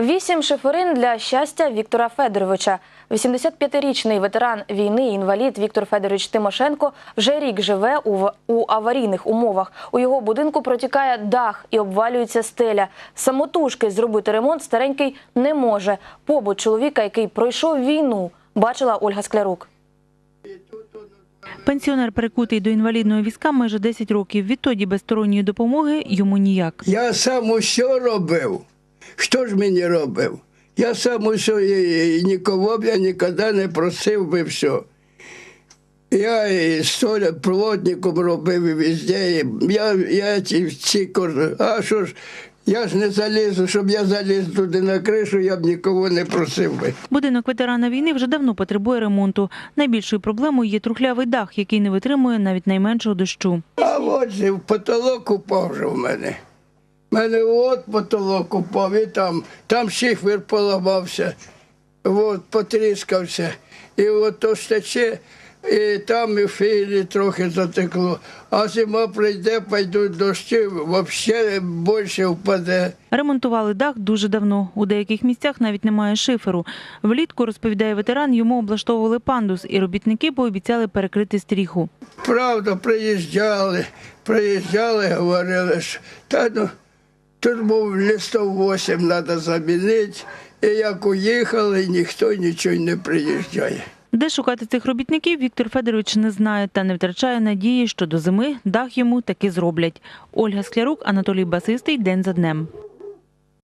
Вісім шиферин для щастя Віктора Федоровича. 85-річний ветеран війни, інвалід Віктор Федорович Тимошенко вже рік живе у, в- у аварійних умовах. У його будинку протікає дах і обвалюється стеля. Самотужки зробити ремонт старенький не може. Побут чоловіка, який пройшов війну, бачила Ольга Склярук. Пенсіонер перекутий до інвалідного візка майже 10 років. Відтоді без сторонньої допомоги йому ніяк. Я сам усе робив. Хто ж мені робив? Я сам усе і, і нікого б я ніколи не просив би все. Я і столя плотником робив і везде. І я, я ці, ці кор- А що ж, я ж не залізу, щоб я заліз туди на кришу, я б нікого не просив би. Будинок ветерана війни вже давно потребує ремонту. Найбільшою проблемою є трухлявий дах, який не витримує навіть найменшого дощу. А от в потолок упав же в мене. Мене от потолок упав, і там, там шифер поламався, от, потріскався. І от то стече, і там і філі трохи затекло. А зима прийде, пойдуть дощі, взагалі більше впаде. Ремонтували дах дуже давно. У деяких місцях навіть немає шиферу. Влітку, розповідає ветеран, йому облаштовували пандус, і робітники пообіцяли перекрити стріху. Правда, приїжджали, приїжджали, говорили, що та ну, тут був листов 8 треба замінити. І як уїхали, ніхто нічого не приїжджає. Де шукати цих робітників, Віктор Федорович не знає та не втрачає надії, що до зими дах йому таки зроблять. Ольга Склярук, Анатолій Басистий. День за днем.